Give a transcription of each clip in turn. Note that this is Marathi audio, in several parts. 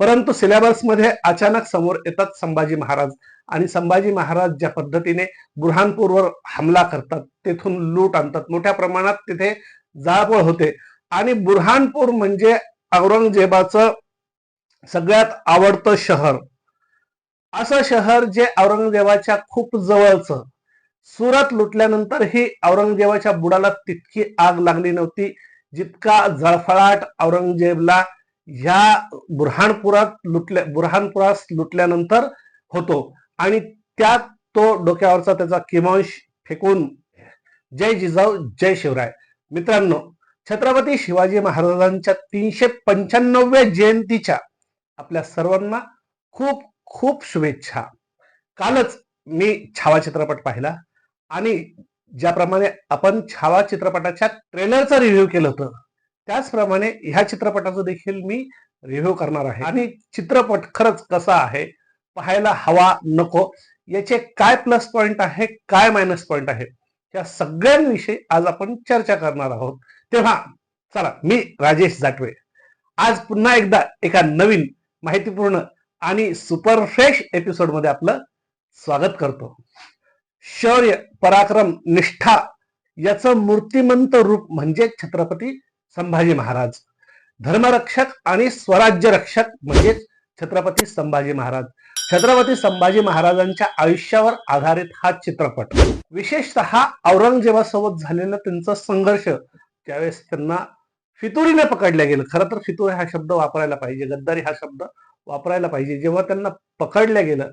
परंतु सिलेबसमध्ये अचानक समोर येतात संभाजी महाराज. आणि संभाजी महाराज ज्या पद्धतीने बुरहानपूरवर हमला करतात तेथून लूट आणतात. मोठ्या प्रमाणात तिथे जाळपोळ होते. आणि बुरहानपूर म्हणजे औरंगजेबाचं सगळ्यात आवडतं शहर. असं शहर जे औरंगजेबाच्या खूप जवळचं. सुरत लुटल्यानंतर ही औरंगजेबाच्या बुडाला तितकी आग लागली नव्हती जितका जळफळाट औरंगजेबला ह्या बुरहानपुरात लुटल्या बुरहानपुरात लुटल्यानंतर होतो. आणि त्यात तो डोक्यावरचा त्याचा किमांश फेकून जय जिजाऊ जय शिवराय. मित्रांनो छत्रपती शिवाजी महाराजांच्या तीनशे पंच्याण्णव्या जयंतीच्या आपल्या सर्वांना खूप खूप शुभेच्छा. कालच मी छावा चित्रपट पाहिला आणि ज्याप्रमाणे आपण छावा चित्रपटाच्या ट्रेलरचा रिव्ह्यू केलं होतं त्याचप्रमाणे ह्या चित्रपटाचं देखील मी रिव्ह्यू करणार आहे. आणि चित्रपट खरंच कसा आहे पाहायला हवा नको याचे काय प्लस पॉइंट आहे काय मायनस पॉइंट आहे या सगळ्यांविषयी आज आपण चर्चा करणार आहोत. तेव्हा चला मी राजेश जाटवे. आज पुन्हा एकदा एका नवीन माहितीपूर्ण आणि सुपर फ्रेश एपिसोडमध्ये आपलं स्वागत करतो. शौर्य पराक्रम निष्ठा याचं मूर्तिमंत रूप म्हणजे छत्रपती संभाजी महाराज. धर्मरक्षक आणि स्वराज्य रक्षक म्हणजेच छत्रपती संभाजी महाराज. छत्रपती संभाजी महाराजांच्या आयुष्यावर आधारित हा चित्रपट. विशेषतः औरंगजेबासोबत झालेला त्यांचा संघर्ष त्यावेळेस त्यांना फितुरीने पकडल्या गेलं. खरं तर फितुरी हा शब्द वापरायला पाहिजे गद्दारी हा शब्द वापरायला पाहिजे. जेव्हा त्यांना पकडल्या गेलं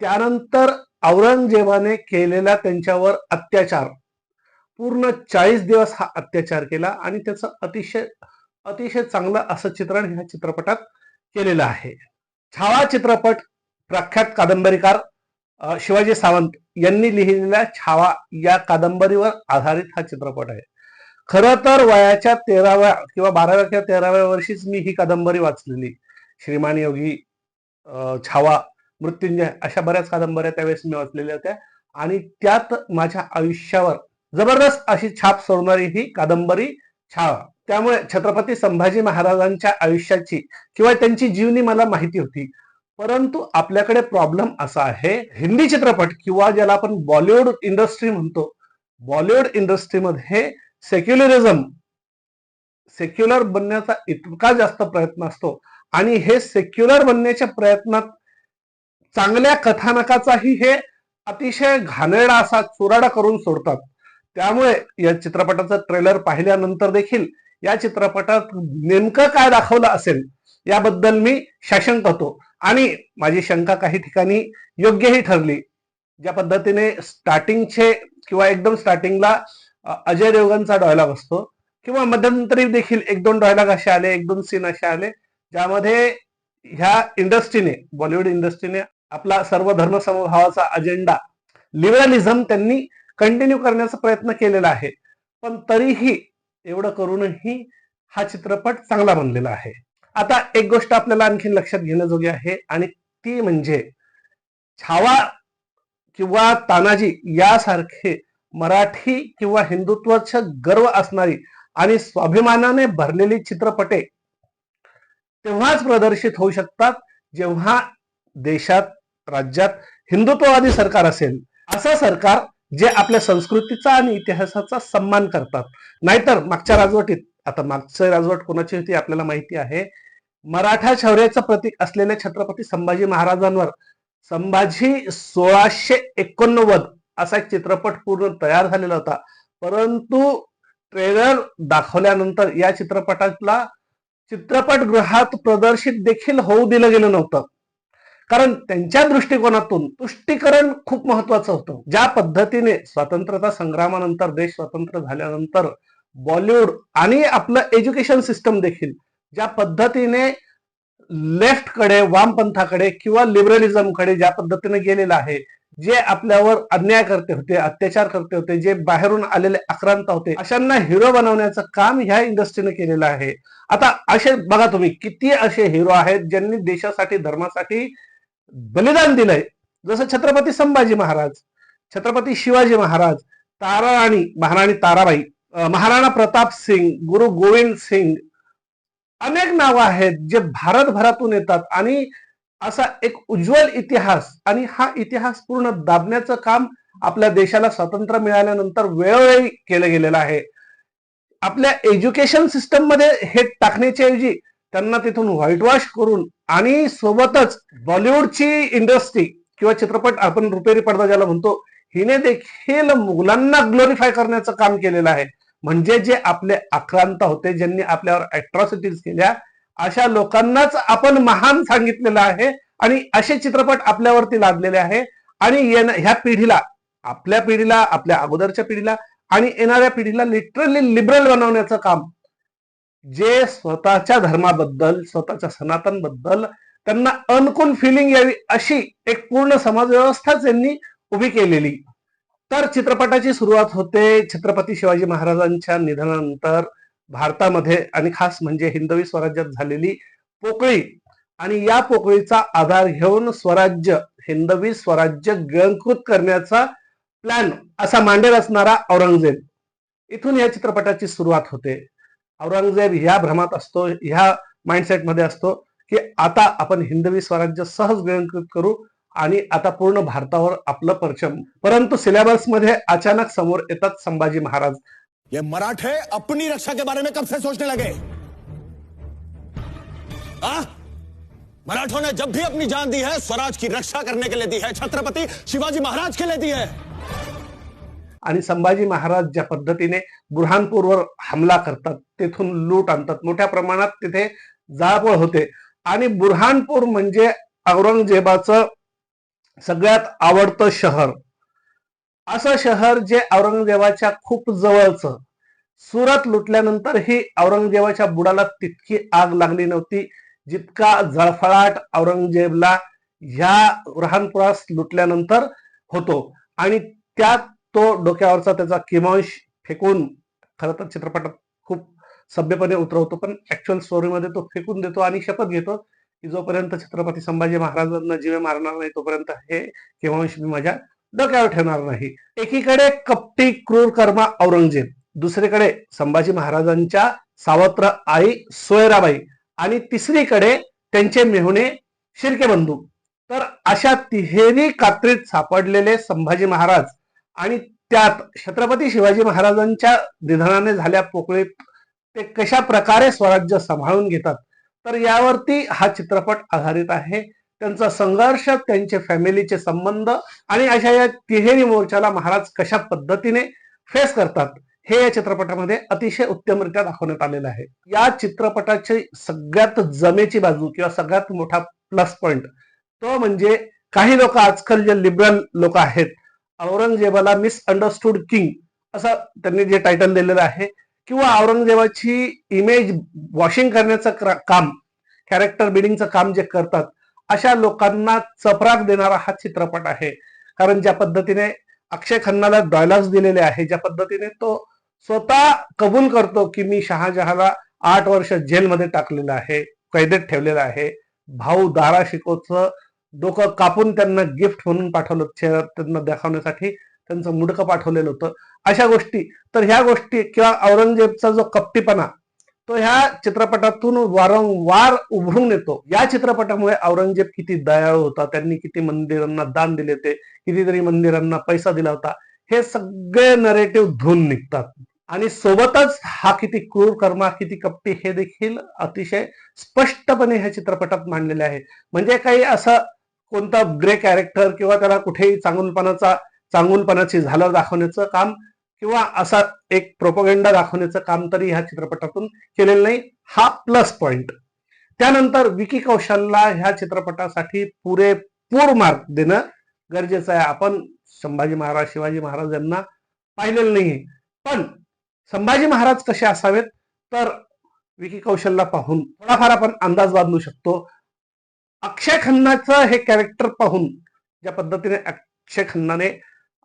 त्यानंतर औरंगजेबाने केलेला त्यांच्यावर अत्याचार पूर्ण चाळीस दिवस हा अत्याचार केला आणि त्याचं अतिशय अतिशय चांगलं असं चित्रण ह्या चित्रपटात केलेलं आहे. छावा चित्रपट प्रख्यात कादंबरीकार शिवाजी सावंत यांनी लिहिलेल्या छावा या कादंबरीवर आधारित हा चित्रपट आहे. खर तर वयाच्या तेराव्या किंवा बाराव्या किंवा तेराव्या वर्षीच मी ही कादंबरी वाचलेली. श्रीमान योगी छावा मृत्युंजय अशा बऱ्याच कादंबऱ्या त्यावेळेस मी वाचलेल्या होत्या आणि त्यात माझ्या आयुष्यावर जबरदस्त अशी छाप सोडणारी ही कादंबरी छावा. त्यामुळे छत्रपती संभाजी महाराजांच्या आयुष्याची किंवा त्यांची जीवनी मला माहिती होती. परंतु आपल्याकडे प्रॉब्लेम असा आहे हिंदी चित्रपट किंवा ज्याला आपण बॉलिवूड इंडस्ट्री म्हणतो बॉलिवूड इंडस्ट्रीमध्ये सेक्युलरिझम सेक्युलर बनण्याचा इतका जास्त प्रयत्न असतो. आणि हे सेक्युलर बनण्याच्या प्रयत्नात चांगल्या कथानकाचाही हे अतिशय घाणेरडा असा चुराडा करून सोडतात. त्यामुळे या चित्रपटाचं ट्रेलर पाहिल्यानंतर देखील या चित्रपटात नेमकं काय दाखवलं असेल याबद्दल मी शाशंक होतो. आणि माझी शंका काही ठिकाणी योग्यही ठरली. ज्या पद्धतीने स्टार्टिंगचे किंवा एकदम स्टार्टिंगला अजय देवगनचा डायलॉग असतो किंवा मध्यंतरी देखील एक दोन डायलॉग असे आले एक दोन सीन असे आले ज्यामध्ये ह्या इंडस्ट्रीने बॉलिवूड इंडस्ट्रीने आपला सर्व धर्म समभावाचा अजेंडा लिबरलिझम त्यांनी कंटिन्यू करण्याचा प्रयत्न केलेला आहे. पण तरीही एवढं करूनही हा चित्रपट चांगला बनलेला आहे. आता एक गोष्ट आपल्याला आणखी लक्षात घेण्याजोगी आहे आणि ती म्हणजे छावा किंवा तानाजी यासारखे मराठी किंवा हिंदुत्वाचं गर्व असणारी आणि स्वाभिमानाने भरलेली चित्रपटे तेव्हाच प्रदर्शित होऊ शकतात जेव्हा देशात राज्यात हिंदुत्ववादी सरकार असेल. असं सरकार जे आपल्या संस्कृतीचा आणि इतिहासाचा सन्मान करतात. नाहीतर मागच्या राजवटीत आता मागचं राजवट कोणाची होती आपल्याला माहिती आहे. मराठा शौर्याचं प्रतीक असलेल्या छत्रपती संभाजी महाराजांवर संभाजी सोळाशे एकोणनव्वद असा एक चित्रपट पूर्ण तयार झालेला होता. परंतु ट्रेलर दाखवल्यानंतर या चित्रपटाला चित्रपटगृहात प्रदर्शित देखील होऊ दिलं गेलं नव्हतं. कारण त्यांच्या दृष्टिकोनातून तुष्टीकरण खूप महत्वाचं होतं. ज्या पद्धतीने स्वातंत्र्यता संग्रामानंतर देश स्वतंत्र झाल्यानंतर बॉलिवूड आणि आपलं एज्युकेशन सिस्टम देखील ज्या पद्धतीने लेफ्टकडे वामपंथाकडे किंवा लिबरलिझमकडे ज्या पद्धतीने गेलेलं आहे जे आपल्यावर अन्याय करते होते अत्याचार करते होते जे बाहेरून आलेले आक्रांत होते अशांना हिरो बनवण्याचं काम ह्या इंडस्ट्रीने केलेलं आहे. आता असे बघा तुम्ही किती असे हिरो आहेत ज्यांनी देशासाठी धर्मासाठी बलिदान दिलंय. जसं छत्रपती संभाजी महाराज छत्रपती शिवाजी महाराज ताराराणी महाराणी ताराबाई महाराणा प्रताप सिंग गुरु गोविंद सिंग अनेक नावं आहेत जे भारतभरातून येतात आणि असा एक उज्ज्वल इतिहास आणि हा इतिहास पूर्ण दाबण्याचं काम आपल्या देशाला स्वातंत्र्य मिळाल्यानंतर वेळोवेळी केलं गेलेलं आहे. आपल्या एज्युकेशन सिस्टममध्ये हे टाकण्याच्या ऐवजी त्यांना तिथून व्हाईट वॉश करून आणि सोबतच बॉलिवूडची इंडस्ट्री किंवा चित्रपट आपण रुपेरी पडदा ज्याला म्हणतो हिने देखील मुलांना ग्लोरीफाय करण्याचं काम केलेलं आहे. म्हणजे जे आपले आक्रांत होते ज्यांनी आपल्यावर अट्रॉसिटीज केल्या अशा लोकांनाच आपण महान सांगितलेलं आहे आणि असे चित्रपट आपल्यावरती लादलेले आहे. आणि येण- ह्या पिढीला आपल्या पिढीला आपल्या अगोदरच्या पिढीला आणि येणाऱ्या पिढीला लिटरली लिबरल बनवण्याचं काम जे स्वतःच्या धर्माबद्दल स्वतःच्या सनातनबद्दल त्यांना अनुकूल फिलिंग यावी अशी एक पूर्ण समाज व्यवस्थाच यांनी उभी केलेली. तर चित्रपटाची सुरुवात होते छत्रपती शिवाजी महाराजांच्या निधनानंतर भारतामध्ये आणि खास म्हणजे हिंदवी स्वराज्यात झालेली पोकळी. आणि या पोकळीचा आधार घेऊन स्वराज्य हिंदवी स्वराज्य गिळंकृत करण्याचा प्लॅन असा मांडेल असणारा औरंगजेब. इथून या चित्रपटाची सुरुवात होते. औरंगजेब ह्या भ्रमात असतो ह्या माइंडसेटमध्ये असतो की आता आपण हिंदवी स्वराज्य सहज नियंत्रित करू आणि आता पूर्ण भारतावर आपलं परचम. परंतु सिलेबसमध्ये अचानक समोर येतात संभाजी महाराज. ये मराठे अपनी रक्षा के बारे में कब से सोचने लगे? आ? मराठों ने जब भी अपनी जान दी है स्वराज की रक्षा करने के लिए दी है छत्रपति शिवाजी महाराज के लिए दी है। आणि संभाजी महाराज ज्या पद्धतीने बुरहानपूरवर हमला करतात तेथून लूट आणतात. मोठ्या प्रमाणात तिथे जाळपोळ होते. आणि बुरहानपूर म्हणजे औरंगजेबाचं सगळ्यात आवडतं शहर. असं शहर जे औरंगजेबाच्या खूप जवळचं. सुरत लुटल्यानंतर ही औरंगजेबाच्या बुडाला तितकी आग लागली नव्हती जितका जळफळाट औरंगजेबला ह्या बुरहानपुरास लुटल्यानंतर होतो. आणि त्यात तो डोक्यावरचा त्याचा किमांश फेकून खरं तर चित्रपटात खूप सभ्यपणे उतरवतो पण ऍक्च्युअल स्टोरीमध्ये तो फेकून देतो आणि शपथ घेतो की जोपर्यंत छत्रपती संभाजी महाराजांना जीवे मारणार नाही तोपर्यंत हे किमांश मी माझ्या डोक्यावर ठेवणार नाही. एकीकडे कपटी क्रूर कर्मा औरंगजेब दुसरीकडे संभाजी महाराजांच्या सावत्र आई सोयराबाई आणि तिसरीकडे त्यांचे मेहुणे शिर्के बंधू. तर अशा तिहेरी कात्रीत सापडलेले संभाजी महाराज आणि त्यात छत्रपती शिवाजी महाराजांच्या निधनाने झाल्या पोकळीत ते कशा प्रकारे स्वराज्य सांभाळून घेतात? तर यावरती हा चित्रपट आधारित आहे. त्यांचा संघर्ष त्यांचे फॅमिलीचे संबंध आणि अशा या तिहेरी मोर्चाला महाराज कशा पद्धतीने फेस करतात हे या चित्रपटामध्ये अतिशय उत्तमरित्या दाखवण्यात आलेलं आहे. या चित्रपटाची सगळ्यात जमेची बाजू किंवा सगळ्यात मोठा प्लस पॉइंट तो म्हणजे काही लोक आजकाल जे लिबरल लोक आहेत औरंगजेबाला मिसअंडरस्टूड किंग असं त्यांनी जे टायटल दिलेलं आहे किंवा औरंगजेबाची इमेज वॉशिंग करण्याचं काम कॅरेक्टर बिल्डिंगचं काम जे करतात अशा लोकांना चपराक देणारा हा चित्रपट आहे. कारण ज्या पद्धतीने अक्षय खन्नाला डायलॉग्स दिलेले आहे ज्या पद्धतीने तो स्वतः कबूल करतो की मी शहाजहाला आठ वर्ष जेलमध्ये टाकलेलं आहे कैदेत ठेवलेलं आहे भाऊ दारा शिकोचं डोकं कापून त्यांना गिफ्ट म्हणून पाठवलं चेहरा त्यांना दाखवण्यासाठी त्यांचं मुडकं पाठवलेलं होतं. अशा गोष्टी. तर ह्या गोष्टी किंवा औरंगजेबचा जो कपटीपणा तो ह्या चित्रपटातून वारंवार उभरून येतो. या चित्रपटामुळे औरंगजेब किती दयाळू होता त्यांनी किती मंदिरांना दान दिले होते कितीतरी मंदिरांना पैसा दिला होता हे सगळे नरेटिव्ह धुवून निघतात. आणि सोबतच हा किती क्रूर कर्मा किती कपटी हे देखील अतिशय स्पष्टपणे ह्या चित्रपटात मांडलेले आहे. म्हणजे काही असं कोणता ग्रे कॅरेक्टर किंवा त्याला कुठेही चांगुलपणाचा चांगुलपणाची झालर दाखवण्याचं काम किंवा असा एक प्रोपोगेंडा दाखवण्याचं काम तरी ह्या चित्रपटातून केलेलं नाही. हा प्लस पॉइंट त्यानंतर विकी कौशलला ह्या चित्रपटासाठी पुरेपूर मार्क देणं गरजेचं आहे. आपण संभाजी महाराज शिवाजी महाराज यांना पाहिलेलं नाही पण संभाजी महाराज कसे असावेत? तर विकी कौशलला पाहून थोडाफार आपण अंदाज बांधू शकतो. अक्षय खन्नाचं हे कॅरेक्टर पाहून ज्या पद्धतीने अक्षय खन्नाने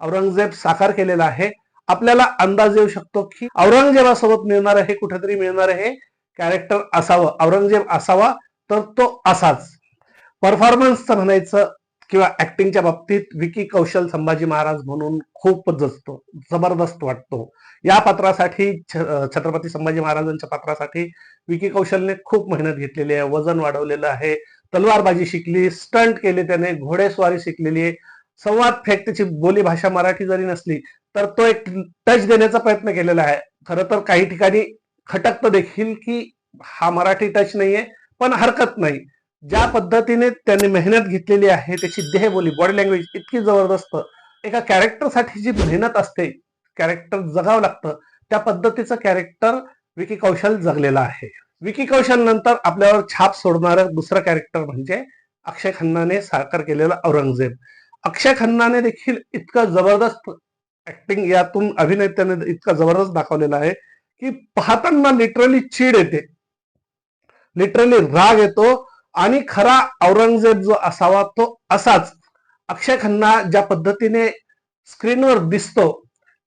औरंगजेब साकार केलेला आहे आपल्याला अंदाज येऊ शकतो की औरंगजेबासोबत मिळणार हे कुठेतरी मिळणार हे कॅरेक्टर असावं औरंगजेब असावा तर तो असाच. परफॉर्मन्सचं म्हणायचं किंवा ऍक्टिंगच्या बाबतीत विकी कौशल संभाजी महाराज म्हणून खूप जसतो जबरदस्त वाटतो. या पात्रासाठी छत्रपती संभाजी महाराजांच्या पात्रासाठी विकी कौशलने खूप मेहनत घेतलेली आहे वजन वाढवलेलं आहे तलवारबाजी शिकली स्टंट केले त्याने घोडेस्वारी शिकलेली आहे. संवाद फेक त्याची बोली भाषा मराठी जरी नसली तर तो एक टच देण्याचा प्रयत्न केलेला आहे. खरं तर काही ठिकाणी खटकतं देखील की हा मराठी टच नाहीये पण हरकत नाही. ज्या पद्धतीने त्यांनी मेहनत घेतलेली आहे त्याची देहबोली बॉडी लँग्वेज इतकी जबरदस्त. एका कॅरेक्टरसाठी जी मेहनत असते कॅरेक्टर जगावं लागतं त्या पद्धतीचं कॅरेक्टर विकी कौशल जगलेलं आहे. विकी कौशल नंतर आपल्यावर छाप सोडणारं दुसरं कॅरेक्टर म्हणजे अक्षय खन्नाने साकार केलेला औरंगजेब. अक्षय खन्नाने देखील इतकं जबरदस्त ऍक्टिंग यातून अभिनेत्याने इतकं इतका जबरदस्त दाखवलेला आहे की पाहताना लिटरली चीड येते. लिटरली राग येतो आणि खरा औरंगजेब जो असावा तो असाच. अक्षय खन्ना ज्या पद्धतीने स्क्रीनवर दिसतो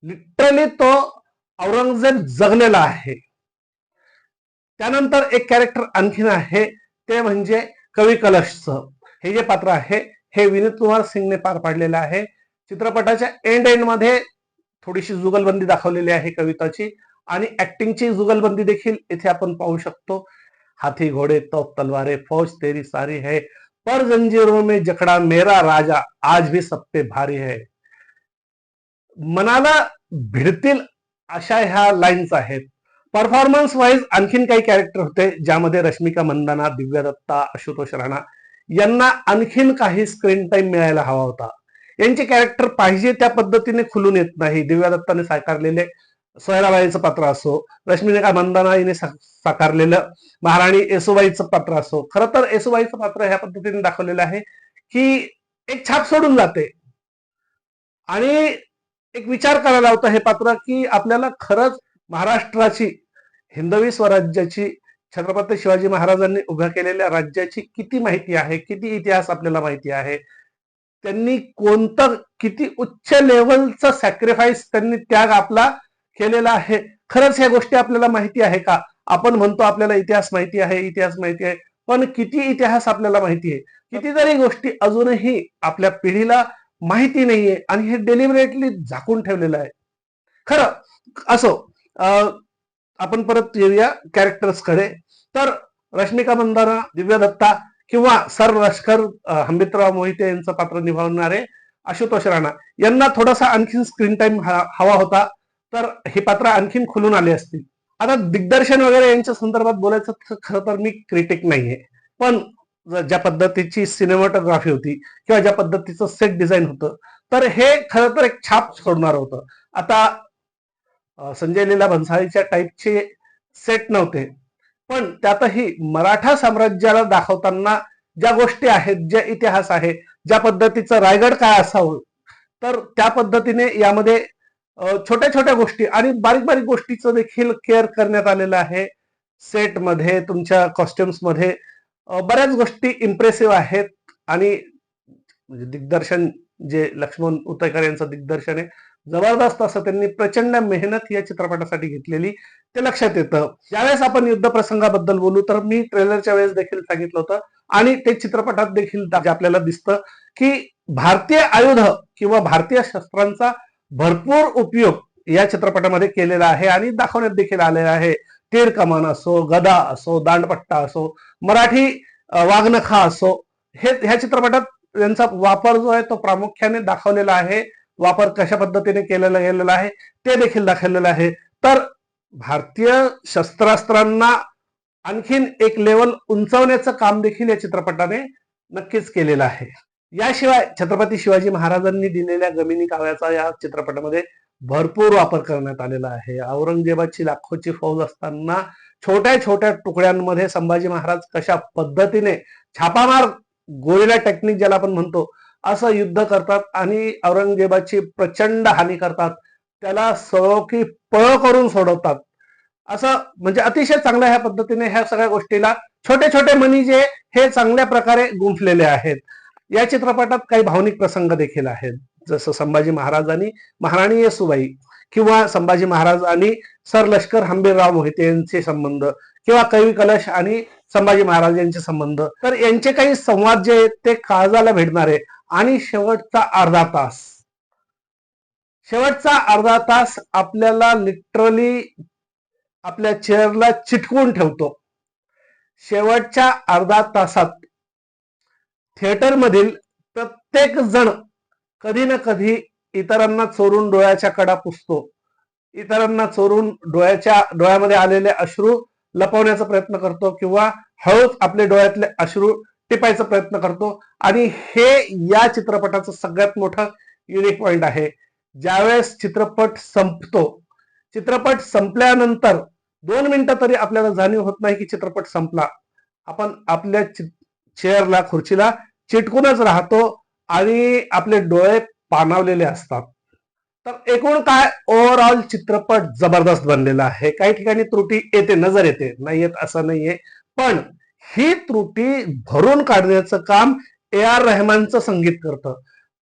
लिटरली तो औरंगजेब जगलेला आहे. त्यानंतर एक कॅरेक्टर आणखीन आहे ते म्हणजे कवी कलशचं. हे जे पात्र आहे हे विनीत कुमार सिंगने पार पाडलेलं आहे. चित्रपटाच्या एंड एंडमध्ये थोडीशी जुगलबंदी दाखवलेली आहे कविताची आणि ऍक्टिंगची जुगलबंदी देखील इथे आपण पाहू शकतो. हाथी घोड़े तोप तलवारे फौज तेरी सारी है. पर जंजीरों में जकड़ा मेरा राजा आज भी सप्पे भारी है. मनाला भिडतील अशा ह्या लाईन्स आहेत. परफॉर्मन्स वाईज आणखीन काही कॅरेक्टर होते ज्यामध्ये रश्मिका मंदाना दिव्या दत्ता आशुतोष राणा यांना आणखीन काही स्क्रीन टाइम मिळायला हवा होता. यांचे कॅरेक्टर पाहिजे त्या पद्धतीने खुलून येत नाही. दिव्या दत्ताने साकारलेले सोयराबाईचं पात्र असो रश्मिका मंदाना हिने साकारलेलं महाराणी येसुबाईचं पात्र असो खरं तर येसुबाईचं पात्र ह्या पद्धतीने दाखवलेलं आहे की एक छाप सोडून जाते. आणि एक विचार करायला होता हे पात्र की आपल्याला खरंच महाराष्ट्राची हिंदवी स्वराज्याची छत्रपती शिवाजी महाराजांनी उभ्या केलेल्या राज्याची किती माहिती आहे किती इतिहास आपल्याला माहिती आहे? त्यांनी कोणतं किती उच्च लेवलचं सॅक्रिफाईस त्यांनी त्याग आपला केलेला आहे? खरंच ह्या गोष्टी आपल्याला माहिती आहे का? आपण म्हणतो आपल्याला इतिहास माहिती आहे इतिहास माहिती आहे पण किती इतिहास आपल्याला माहिती आहे? कितीतरी गोष्टी अजूनही आपल्या पिढीला माहिती नाहीये आणि हे डेलिबरेटली झाकून ठेवलेलं आहे. खरं असो आपण परत येऊया कॅरेक्टर्सकडे. तर रश्मिका मंदाना दिव्या दत्ता किंवा सर लष्कर हंबितराव मोहिते यांचं पात्र निभावणारे आशुतोष राणा यांना थोडासा आणखीन स्क्रीन टाइम हवा होता. तर हे पात्र आणखीन खुलून आले असतील. आता दिग्दर्शन वगैरे यांच्या संदर्भात बोलायचं तर खरं तर मी क्रिटिक नाहीये. पण ज्या पद्धतीची सिनेमॅटोग्राफी होती किंवा ज्या पद्धतीचं सेट डिझाईन होतं तर हे खरं तर एक छाप सोडणार होतं. आता संजय लीला भन्साळीच्या टाईपचे सेट नव्हते. पण त्यातही मराठा साम्राज्याला दाखवताना ज्या गोष्टी आहेत ज्या इतिहास आहे ज्या पद्धतीचं रायगड काय असावं तर त्या पद्धतीने यामध्ये छोट्या छोट्या गोष्टी आणि बारीक बारीक गोष्टीचं देखील केअर करण्यात आलेलं आहे. सेटमध्ये तुमच्या कॉस्ट्युम्समध्ये बऱ्याच गोष्टी इम्प्रेसिव्ह आहेत. आणि म्हणजे दिग्दर्शन जे लक्ष्मण उतयकर यांचं दिग्दर्शन आहे जबरदस्त असं त्यांनी प्रचंड मेहनत या चित्रपटासाठी घेतलेली ते लक्षात येतं. ज्यावेळेस आपण युद्ध प्रसंगाबद्दल बोलू तर मी ट्रेलरच्या वेळेस देखील सांगितलं होतं. आणि ते चित्रपटात देखील आपल्याला दिसतं की भारतीय आयुध किंवा भारतीय शस्त्रांचा भरपूर उपयोग या चित्रपटामध्ये केलेला आहे आणि दाखवण्यात देखील आलेला आहे. तीर कमान असो गदा असो दांडपट्टा असो मराठी वाघनखा असो हे ह्या चित्रपटात यांचा वापर जो आहे तो प्रामुख्याने दाखवलेला आहे. वापर कशा पद्धतीने केलेला गेलेला आहे ते देखील दाखवलेलं आहे. तर भारतीय शस्त्रास्त्रांना आणखीन एक लेवल उंचवण्याचं काम देखील या चित्रपटाने नक्कीच केलेलं आहे. याशिवाय छत्रपती शिवाजी महाराजांनी दिलेल्या गमिनी काव्याचा या चित्रपटामध्ये भरपूर वापर करण्यात आलेला आहे. औरंगजेबाची लाखोची फौज असताना छोट्या छोट्या तुकड्यांमध्ये संभाजी महाराज कशा पद्धतीने छापामार गोळीला टेक्निक ज्याला आपण म्हणतो असं युद्ध करतात आणि औरंगजेबाची प्रचंड हानी करतात. त्याला सळोखी पळ करून सोडवतात. असं म्हणजे अतिशय चांगल्या ह्या पद्धतीने ह्या सगळ्या गोष्टीला छोटे छोटे मनी जे हे चांगल्या प्रकारे गुंफलेले आहेत. या चित्रपटात काही भावनिक प्रसंग देखील आहेत. जसं संभाजी महाराज आणि महाराणी येसुबाई किंवा संभाजी महाराज आणि सर लष्कर हंबीरराव मोहिते यांचे संबंध किंवा कवी कलश आणि संभाजी महाराज यांचे संबंध. तर यांचे काही संवाद जे आहेत ते काळजाला भेटणारे आणि शेवटचा अर्धा तास. शेवटचा अर्धा तास आपल्याला लिटरली आपल्या चेअरला चिटकून ठेवतो. शेवटच्या अर्धा तासात थिएटरमधील प्रत्येक जण कधी ना कधी इतरांना चोरून डोळ्याच्या कडा पुसतो. इतरांना चोरून डोळ्याच्या डोळ्यामध्ये आलेले अश्रू लपवण्याचा प्रयत्न करतो किंवा हळूच आपले डोळ्यातले अश्रू टिपायचा प्रयत्न करतो. आणि हे या चित्रपटाचं सगळ्यात मोठं युनिक पॉइंट आहे. ज्यावेळेस चित्रपट संपतो चित्रपट संपल्यानंतर दोन मिनिटं तरी आपल्याला जाणीव होत नाही की चित्रपट संपला. आपण आपल्या चेअरला खुर्चीला चिटकूनच राहतो आणि आपले डोळे पाणावलेले असतात. तर एकूण काय ओव्हरऑल चित्रपट जबरदस्त बनलेला आहे. काही ठिकाणी त्रुटी येते नजर येते. नाही येत असं नाहीये. पण ही त्रुटी भरून काढण्याचं काम ए आर रहमानचं संगीत करतं.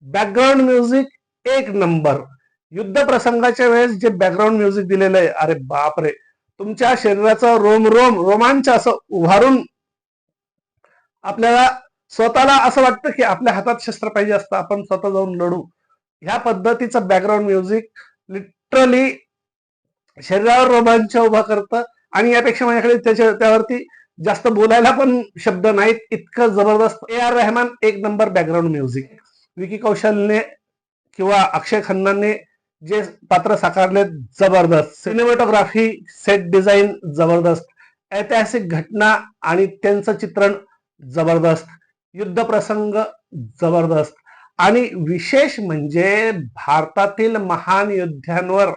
बॅकग्राऊंड म्युझिक एक नंबर. युद्ध प्रसंगाच्या वेळेस जे बॅकग्राऊंड म्युझिक दिलेलं आहे अरे बापरे. तुमच्या शरीराचं रोम रोम रोमांच असं उभारून आपल्याला स्वतःला असं वाटतं की आपल्या हातात शस्त्र पाहिजे असतं आपण स्वतः जाऊन लढू. ह्या पद्धतीचं बॅकग्राऊंड म्युझिक लिटरली शरीरावर रोमांच उभा करतं. आणि यापेक्षा माझ्याकडे त्याच्या त्यावरती जास्त बोलायला पण शब्द नाहीत. इतकं जबरदस्त. ए आर रहमान एक नंबर बॅकग्राऊंड म्युझिक विकी कौशलने किंवा अक्षय खन्नाने जे पात्र साकारले जबरदस्त. सिनेमॅटोग्राफी सेट डिझाईन जबरदस्त. ऐतिहासिक घटना आणि त्यांचं चित्रण जबरदस्त. युद्ध प्रसंग जबरदस्त. आणि विशेष म्हणजे भारतातील महान योद्ध्यांवर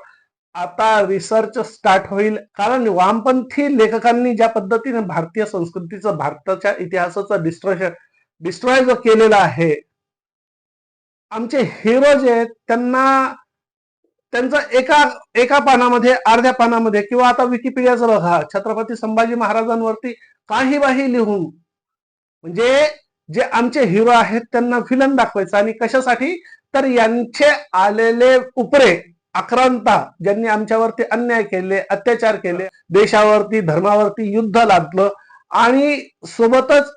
आता रिसर्च स्टार्ट होईल. कारण वामपंथी लेखकांनी ज्या पद्धतीने भारतीय संस्कृतीचं भारताच्या इतिहासाचं डिस्ट्रॉशन डिस्ट्रॉय जो केलेला आहे आमचे हिरो जे आहेत त्यांना त्यांचा एका एका पानामध्ये अर्ध्या पानामध्ये किंवा आता विकिपीडियाचं बघा छत्रपती संभाजी महाराजांवरती काही बाही लिहून म्हणजे जे आमचे हिरो आहेत त्यांना विलन दाखवायचं. आणि कशासाठी? तर यांचे आलेले उपरे आक्रांता ज्यांनी आमच्यावरती अन्याय केले अत्याचार केले देशावरती धर्मावरती युद्ध लादलं आणि सोबतच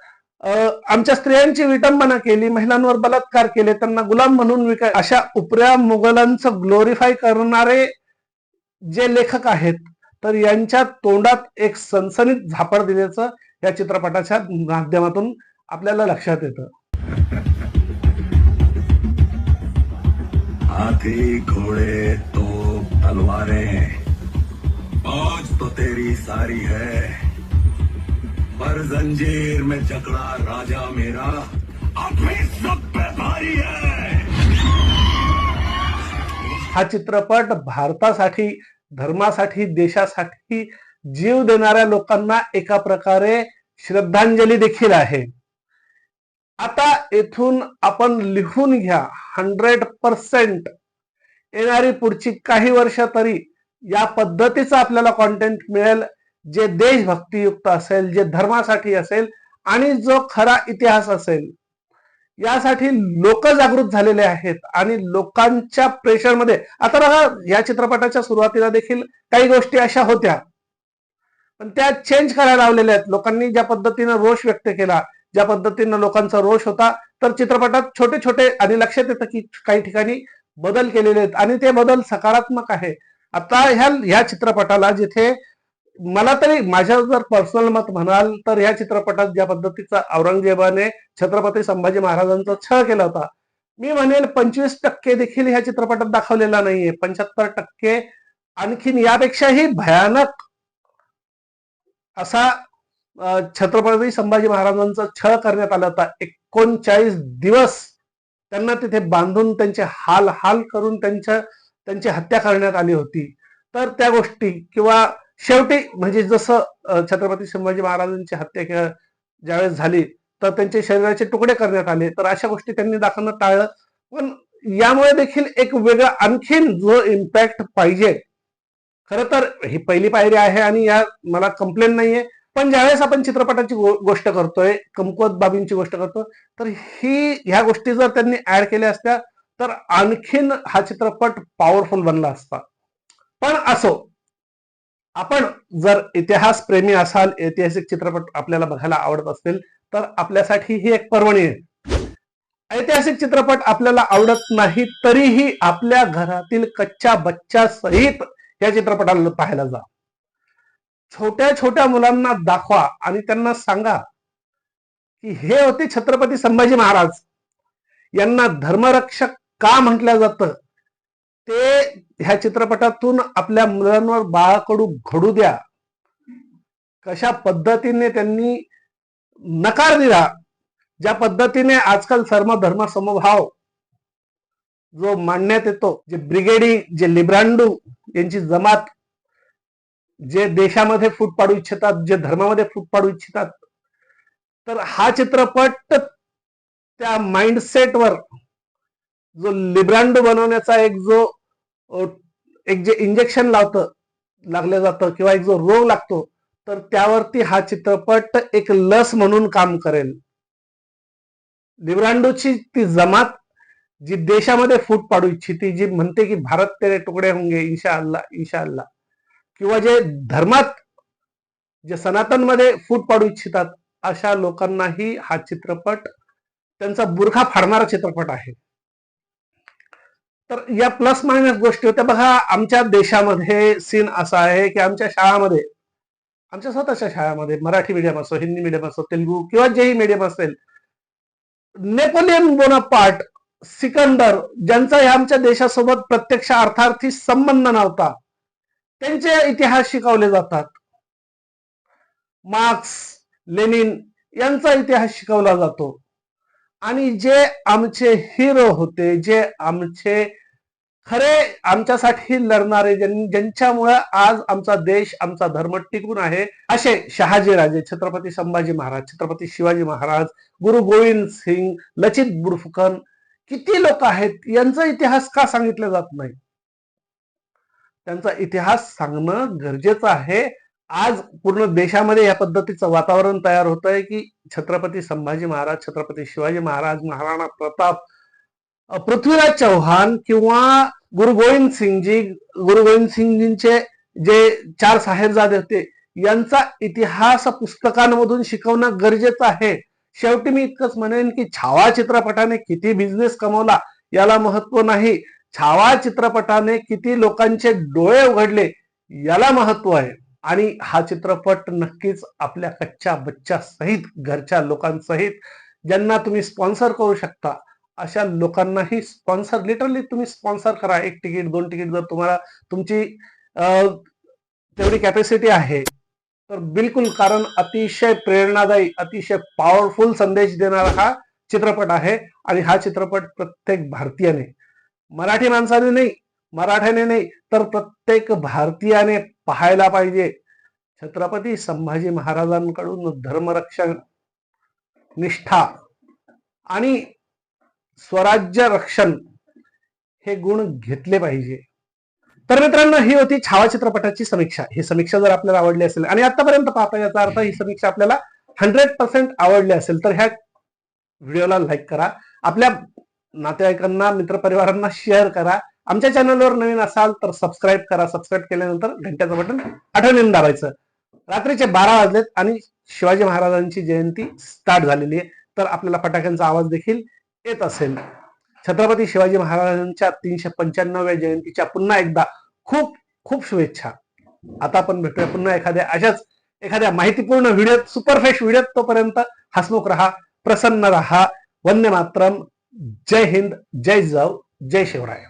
अं, आमच्या स्त्रियांची विटंबना केली महिलांवर बलात्कार केले त्यांना गुलाम म्हणून विकाय अशा उपऱ्या मुघलांचं ग्लोरीफाय करणारे जे लेखक आहेत तर यांच्या तोंडात एक सनसनीत झापड दिल्याचं या चित्रपटाच्या माध्यमातून आपल्याला लक्षात येतं. हाथी घोड़े तो तलवारें फौज तो तेरी सारी है। पर जंजीर में जकड़ा राजा मेरा अपनी सब पे भारी है। हा चित्रपट भारतासाठी धर्मासाठी देशासाठी जीव देणाऱ्या लोकांना एका प्रकारे श्रद्धांजली देखील आहे. आता येथून आपण लिहून घ्या हंड्रेड पर्सेंट. येणारी पुढची काही वर्ष तरी या पद्धतीचा आपल्याला कॉन्टेंट मिळेल जे देशभक्तीयुक्त असेल जे धर्मासाठी असेल आणि जो खरा इतिहास असेल. यासाठी लोक जागृत झालेले आहेत आणि लोकांच्या प्रेशरमध्ये आता बघा या चित्रपटाच्या सुरुवातीला देखील काही गोष्टी अशा होत्या. पण त्या चेंज करायला लावलेल्या आहेत. लोकांनी ज्या पद्धतीनं रोष व्यक्त केला ज्या पद्धतीनं लोकांचा रोष होता तर चित्रपटात छोटे छोटे आणि लक्षात येतं की काही ठिकाणी बदल केलेले आहेत. आणि ते बदल सकारात्मक आहे. आता ह्या ह्या चित्रपटाला जिथे मला तरी माझ्या जर पर्सनल मत म्हणाल तर ह्या चित्रपटात ज्या पद्धतीचा औरंगजेबाने छत्रपती संभाजी महाराजांचा छळ केला होता मी म्हणेल पंचवीस टक्के देखील ह्या चित्रपटात दाखवलेला नाहीये. पंच्याहत्तर टक्के आणखीन यापेक्षाही भयानक असा छत्रपती संभाजी महाराजांचा छळ करण्यात आला होता. एकोणचाळीस दिवस त्यांना तिथे बांधून त्यांचे हाल हाल करून त्यांच्या त्यांची हत्या करण्यात आली होती. तर त्या गोष्टी किंवा शेवटी म्हणजे जसं छत्रपती संभाजी महाराजांची हत्या के- ज्यावेळेस झाली तर त्यांचे शरीराचे तुकडे करण्यात आले. तर अशा गोष्टी त्यांनी दाखवणं टाळलं. पण यामुळे देखील एक वेगळा आणखीन जो इम्पॅक्ट पाहिजे. खरं तर ही पहिली पायरी आहे आणि या मला कंप्लेंट नाहीये. पण ज्यावेळेस आपण चित्रपटाची गोष्ट करतोय कमकुवत बाबींची गोष्ट करतो तर ही ह्या गोष्टी जर त्यांनी ऍड केल्या असत्या तर आणखीन हा चित्रपट पॉवरफुल बनला असता. पण असो आपण जर इतिहास प्रेमी असाल ऐतिहासिक चित्रपट आपल्याला बघायला आवडत असतील तर आपल्यासाठी ही एक पर्वणी आहे. ऐतिहासिक चित्रपट आपल्याला आवडत नाही तरीही आपल्या घरातील कच्च्या बच्च्या सहित या चित्रपटाला पाहायला जा. छोट्या छोट्या मुलांना दाखवा आणि त्यांना सांगा की हे होते छत्रपती संभाजी महाराज. यांना धर्मरक्षक का म्हटलं जातं? ते ह्या चित्रपटातून आपल्या मुलांवर बाळाकडू घडू द्या. कशा पद्धतीने त्यांनी नकार दिला? ज्या पद्धतीने आजकाल सर्व धर्म समभाव जो मांडण्यात येतो जे ब्रिगेडी जे लिब्रांडू यांची जमात जे देशामध्ये फूट पाडू इच्छितात जे धर्मामध्ये फूट पाडू इच्छितात तर हा चित्रपट त्या माइंडसेटवर जो लिब्रांडो बनवण्याचा एक जो एक जे इंजेक्शन लावतं लागलं जातं किंवा एक जो रोग लागतो तर त्यावरती हा चित्रपट एक लस म्हणून काम करेल. लिब्रांडोची ती जमात जी देशामध्ये फूट पाडू इच्छिती जी म्हणते की भारत तेरे तुकडे होंगे इन्शा अल्लाह इन्शा अल्ला किंवा जे धर्मात जे सनातनमध्ये फूट पाडू इच्छितात अशा लोकांनाही हा चित्रपट त्यांचा बुरखा फाडणारा चित्रपट आहे. तर या प्लस मायनस गोष्टी होत्या. बघा आमच्या देशामध्ये सीन असा आहे की आमच्या शाळामध्ये आमच्या स्वतःच्या शाळामध्ये मराठी मीडियम असो हिंदी मीडियम असो तेलुगू किंवा जेही मीडियम असेल नेपोलियन बोनापार्ट सिकंदर ज्यांचा या आमच्या देशासोबत प्रत्यक्ष अर्थार्थी संबंध नव्हता त्यांचे इतिहास शिकवले जातात. मार्क्स लेनिन यांचा इतिहास शिकवला जातो. आणि जे आमचे हिरो होते जे आमचे खरे आमच्यासाठी लढणारे ज्यांच्यामुळे आज आमचा देश आमचा धर्म टिकून आहे असे शहाजीराजे छत्रपती संभाजी महाराज छत्रपती शिवाजी महाराज गुरु गोविंद सिंग लचित बुरफुकन किती लोक आहेत? यांचा इतिहास का सांगितला जात नाही? त्यांचा इतिहास सांगणं गरजेचं आहे. आज पूर्ण देशामध्ये या पद्धतीचं वातावरण तयार होत आहे की छत्रपती संभाजी महाराज छत्रपती शिवाजी महाराज महाराणा प्रताप पृथ्वीराज चौहान किंवा गुरु गोविंद सिंगजी गुरु गोविंद सिंगजींचे जे चार साहेबजादे होते यांचा इतिहास पुस्तकांमधून शिकवणं गरजेचं आहे. शेवटी मी इतकंच म्हणेन की छावा चित्रपटाने किती बिझनेस कमवला याला महत्त्व नाही. छावा चित्रपटाने किती लोकांचे डोळे उघडले याला महत्त्व आहे. आणि हा चित्रपट नक्कीच आपल्या कच्च्या बच्च्या सहित घरच्या लोकांसहित ज्यांना तुम्ही स्पॉन्सर करू शकता अशा लोकांनाही स्पॉन्सर लिटरली तुम्ही स्पॉन्सर करा. एक तिकीट दोन तिकीट जर तुम्हाला तुमची तेवढी कॅपॅसिटी आहे तर बिलकुल कारण अतिशय प्रेरणादायी अतिशय पॉवरफुल संदेश देणारा हा चित्रपट आहे. आणि हा चित्रपट प्रत्येक भारतीयाने मराठी माणसाने नाही मराठ्याने नाही तर प्रत्येक भारतीयाने पाहायला पाहिजे. छत्रपती संभाजी महाराजांकडून धर्मरक्षण निष्ठा आणि स्वराज्य रक्षण हे गुण घेतले पाहिजे. तर मित्रांनो ही होती छावा चित्रपटाची समीक्षा. ही समीक्षा जर आपल्याला आवडली असेल आणि आतापर्यंत पाहता याचा अर्थ ही समीक्षा आपल्याला हंड्रेड पर्सेंट आवडली असेल तर ह्या व्हिडिओला लाईक करा. आपल्या नातेवाईकांना मित्रपरिवारांना शेअर करा. आमच्या चॅनलवर नवीन असाल तर सबस्क्राईब करा. सबस्क्राईब केल्यानंतर घंट्याचं बटन आठवणीने दाबायचं. रात्रीचे बारा वाजलेत आणि शिवाजी महाराजांची जयंती स्टार्ट झालेली आहे. तर आपल्याला फटाक्यांचा आवाज देखील येत असेल. छत्रपती शिवाजी महाराजांच्या तीनशे पंच्याण्णव्या जयंतीच्या पुन्हा एकदा खूप खूप शुभेच्छा. आता आपण भेटूया पुन्हा एखाद्या अशाच एखाद्या माहितीपूर्ण व्हिडिओत सुपरफ्रेश व्हिडिओत तोपर्यंत हसमुख रहा प्रसन्न रहा. वन्य मातरम. जय हिंद जय जाऊ जय शिवराय.